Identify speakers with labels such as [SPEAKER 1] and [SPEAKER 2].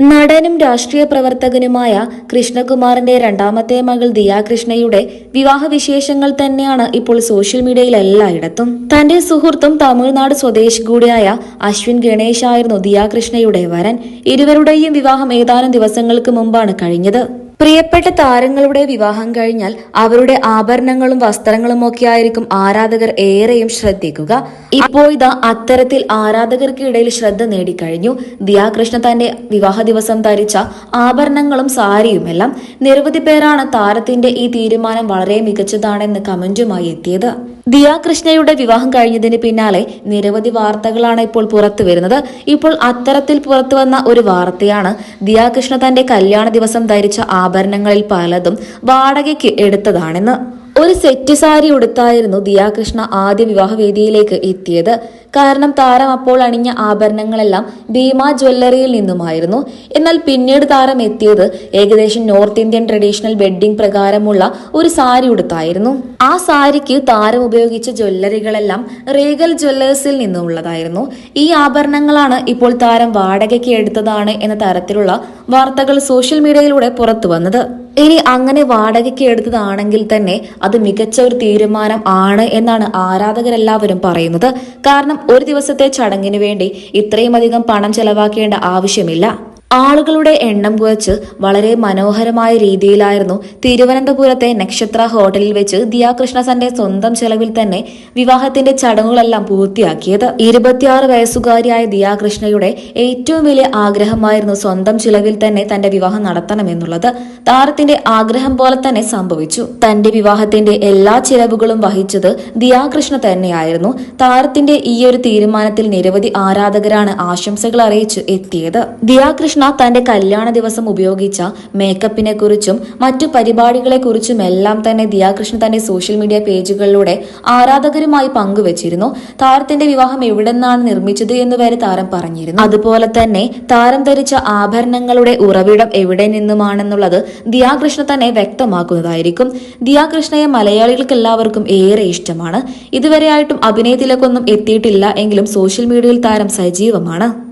[SPEAKER 1] നടനും രാഷ്ട്രീയ പ്രവർത്തകനുമായ കൃഷ്ണകുമാറിന്റെ രണ്ടാമത്തെ മകൾ ദിയാകൃഷ്ണയുടെ വിവാഹ വിശേഷങ്ങൾ തന്നെയാണ് ഇപ്പോൾ സോഷ്യൽ മീഡിയയിൽ എല്ലായിടത്തും. തന്റെ സുഹൃത്തും തമിഴ്നാട് സ്വദേശി കൂടിയായ അശ്വിൻ ഗണേശായിരുന്നു ദിയാകൃഷ്ണയുടെ വരൻ. ഇരുവരുടെയും വിവാഹം ഏതാനും ദിവസങ്ങൾക്ക് മുമ്പാണ് കഴിഞ്ഞത്. പ്രിയപ്പെട്ട താരങ്ങളുടെ വിവാഹം കഴിഞ്ഞാൽ അവരുടെ ആഭരണങ്ങളും വസ്ത്രങ്ങളും ഒക്കെ ആയിരിക്കും ആരാധകർ ഏറെയും ശ്രദ്ധിക്കുക. ഇപ്പോൾ ഇതാ അത്തരത്തിൽ ആരാധകർക്ക് ഇടയിൽ ശ്രദ്ധ നേടിക്കഴിഞ്ഞു. ദിയാകൃഷ്ണ തന്റെ വിവാഹ ദിവസം ധരിച്ച ആഭരണങ്ങളും സാരിയുമെല്ലാം നിരവധി പേരാണ് താരത്തിന്റെ ഈ തീരുമാനം വളരെ മികച്ചതാണെന്ന് കമന്റുമായി എത്തിയത്. ദിയാകൃഷ്ണയുടെ വിവാഹം കഴിഞ്ഞതിന് പിന്നാലെ നിരവധി വാർത്തകളാണ് ഇപ്പോൾ പുറത്തു വരുന്നത്. ഇപ്പോൾ അത്തരത്തിൽ പുറത്തു വന്ന ഒരു വാർത്തയാണ് ദിയാകൃഷ്ണ തന്റെ കല്യാണ ദിവസം ധരിച്ച ആഭരണങ്ങളിൽ പലതും വാടകയ്ക്ക് എടുത്തതാണെന്ന് ഒരു സെറ്റ് സാരി ഉടുത്തായിരുന്നു ദിയാകൃഷ്ണ ആദ്യ വിവാഹവേദിയിലേക്ക് എത്തിയത്. കാരണം താരം അപ്പോൾ അണിഞ്ഞ ആഭരണങ്ങളെല്ലാം ഭീമ ജ്വല്ലറിയിൽ നിന്നുമായിരുന്നു. എന്നാൽ പിന്നീട് താരം എത്തിയത് ഏകദേശം നോർത്ത് ഇന്ത്യൻ ട്രഡീഷണൽ വെഡ്ഡിംഗ് പ്രകാരമുള്ള ഒരു സാരി ഉടുത്തായിരുന്നു. ആ സാരിക്ക് താരം ഉപയോഗിച്ച ജ്വല്ലറികളെല്ലാം റീഗൽ ജ്വല്ലേഴ്സിൽ നിന്നുള്ളതായിരുന്നു ഈ ആഭരണങ്ങളാണ് ഇപ്പോൾ താരം വാടകയ്ക്ക് എടുത്തതാണ് എന്ന തരത്തിലുള്ള വാർത്തകൾ സോഷ്യൽ മീഡിയയിലൂടെ പുറത്തു വന്നത് ഇനി അങ്ങനെ വാടകയ്ക്ക് എടുത്തതാണെങ്കിൽ തന്നെ അത് മികച്ച ഒരു തീരുമാനം ആണ് എന്നാണ് ആരാധകരെല്ലാവരും പറയുന്നത്. കാരണം ഒരു ദിവസത്തെ ചടങ്ങിന് വേണ്ടി ഇത്രയും അധികം പണം ചെലവാക്കേണ്ട ആവശ്യമില്ല. ആളുകളുടെ എണ്ണം കുറച്ച് വളരെ മനോഹരമായ രീതിയിലായിരുന്നു തിരുവനന്തപുരത്തെ നക്ഷത്ര ഹോട്ടലിൽ വെച്ച് ദിയാകൃഷ്ണസന്റെ സ്വന്തം ചെലവിൽ തന്നെ വിവാഹത്തിന്റെ ചടങ്ങുകളെല്ലാം പൂർത്തിയാക്കിയത്. ഇരുപത്തിയാറ് വയസ്സുകാരിയായ ദിയാകൃഷ്ണയുടെ ഏറ്റവും വലിയ ആഗ്രഹമായിരുന്നു സ്വന്തം ചിലവിൽ തന്നെ തന്റെ വിവാഹം നടത്തണമെന്നുള്ളത്. താരത്തിന്റെ ആഗ്രഹം പോലെ തന്നെ സംഭവിച്ചു. തന്റെ വിവാഹത്തിന്റെ എല്ലാ ചിലവുകളും വഹിച്ചത് ദിയാകൃഷ്ണ തന്നെയായിരുന്നു. താരത്തിന്റെ ഈ ഒരു തീരുമാനത്തിൽ നിരവധി ആരാധകരാണ് ആശംസകൾ അറിയിച്ച് എത്തിയത്. ദിയാകൃഷ്ണ തന്റെ കല്യാണ ദിവസം ഉപയോഗിച്ച മേക്കപ്പിനെ കുറിച്ചും മറ്റു പരിപാടികളെ കുറിച്ചും എല്ലാം തന്നെ ദിയാകൃഷ്ണ തന്റെ സോഷ്യൽ മീഡിയ പേജുകളിലൂടെ ആരാധകരുമായി പങ്കുവച്ചിരുന്നു. താരത്തിന്റെ വിവാഹം എവിടെ നിന്നാണ് നിർമ്മിച്ചത് എന്ന് വരെ താരം പറഞ്ഞിരുന്നു. അതുപോലെ തന്നെ താരം ധരിച്ച ആഭരണങ്ങളുടെ ഉറവിടം എവിടെ നിന്നുമാണെന്നുള്ളത് ദിയാകൃഷ്ണ തന്നെ വ്യക്തമാക്കുന്നതായിരിക്കും. ദിയാകൃഷ്ണയെ മലയാളികൾക്ക് എല്ലാവർക്കും ഏറെ ഇഷ്ടമാണ്. ഇതുവരെയായിട്ടും അഭിനയത്തിലേക്കൊന്നും എത്തിയിട്ടില്ല എങ്കിലും സോഷ്യൽ മീഡിയയിൽ താരം സജീവമാണ്.